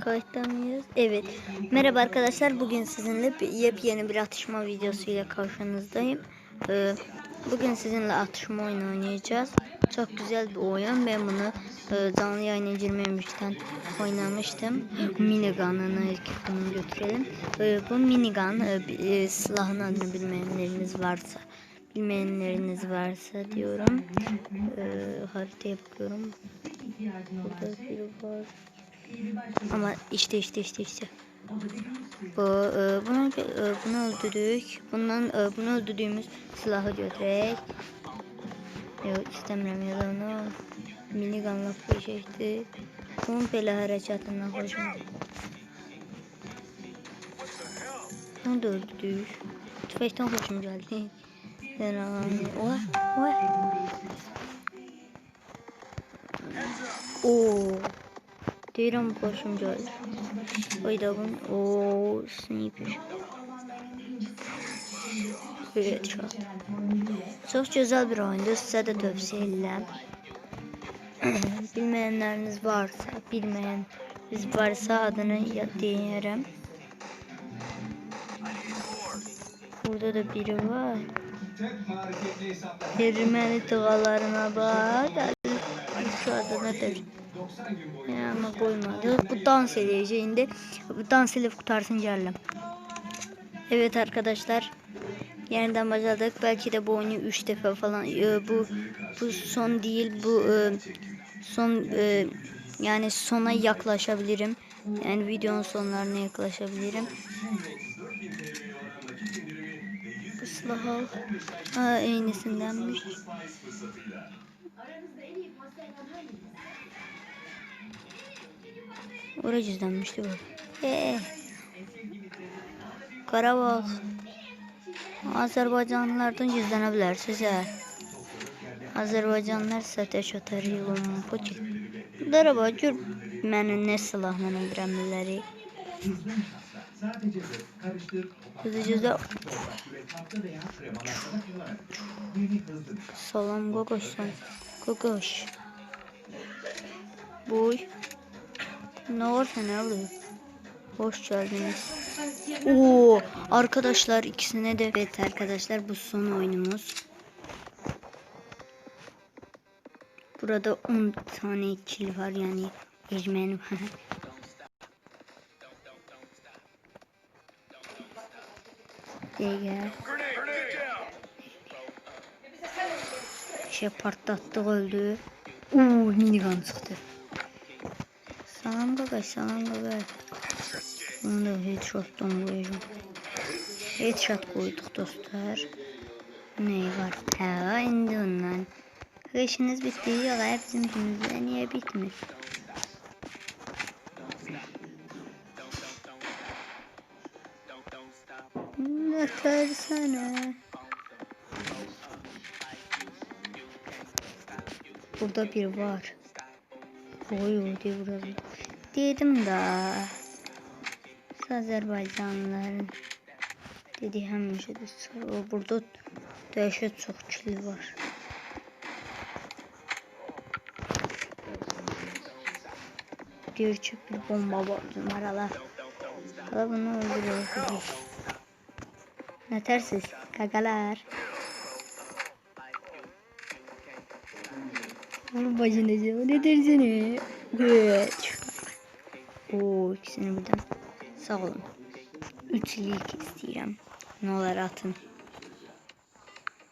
Kayıtta? Evet. Merhaba arkadaşlar. Bugün sizinle bir- yepyeni bir atışma videosu ile karşınızdayım. Ee, bugün sizinle atışma oyunu oynayacağız. Çok güzel bir oyun. Ben bunu e, canlı yayına girmemişten oynamıştım. Minigun'ını ilk bunu götürelim. Ee, bu minigun e, bir- e, silahın adını bilmeyenleriniz varsa bilmeyenleriniz varsa diyorum. Ee, haritaya bakıyorum. Burada biri var. Ama işte işte işte işte. Bu e, bunu e, bunu öldürdük. Bundan e, bunu öldürdüğümüz silahı götürək. Yok istemiyorum ya da onu minigunla koyacaqdı. Bunun belə hərəkətindən xoşum. Bunu da öldürdük. Tüfəkdən xoşum gəldi. Yani, oha, oha. Oo. Deyirəm xoşum gəlir. Oyda bunun. Oo, sniper. Headshot. Çox gözəl bir oyundur. Sizə də tövsiyə edirəm. Bilməyənləriniz varsa, bilməyəniniz varsa adını deyərəm. Burada da biri var. Erməni tıqalarına bax. Şu adına da ya ama koymadı. Bu dans edeceği indi. Bu dans edip kurtarsın geldim. Evet arkadaşlar. Yeniden başladık. Belki de bu oyunu 3 defa falan. e, Bu bu son değil. Bu e, son e, yani sona yaklaşabilirim. Yani videonun sonlarına yaklaşabilirim. Bu silah al. Ha aynısındanmış. Oraya gizlenmişti bu. Ee, Karabağ. Azerbaycanlılardan gizlenebilirsiniz ya. Azerbaycanlılar satış atar yolun poçik. Daraba gör mənim nə silahla öldürəm billəri. Hızlıca Salam Gogoş sen. Gogoş. Ne var sen ne oluyor? Hoş geldiniz. Oo, arkadaşlar ikisine de evet arkadaşlar bu son oyunumuz. Burada 10 tane kill var yani Ecmen var. Gel. Şey partlattık öldü. Oo minigun çıktı. Salam qaqaş, salam qaqaş. Bunu da headshot'dan qoyacağım. Headshot qoyduq dostlar. Ne var? Hə, indi ondan. İşiniz bitti. Yox, hə, bizim işimizdə niyə bitmir? Ne tersene. Burada bir var. Oy diye burada. Dedim da. Azerbaycanlıların dediği həmişə də sır. O burada dəhşət çox kili var. Gerçek bir bomba var numaralar. Hala bunu öldürüyor. Ne tersiz kakalar. Oğlum bacınacağım ne dersini? Evet. Oo ikisini birden. Sağ olun. Üçlük istəyirəm. Nə olar atın.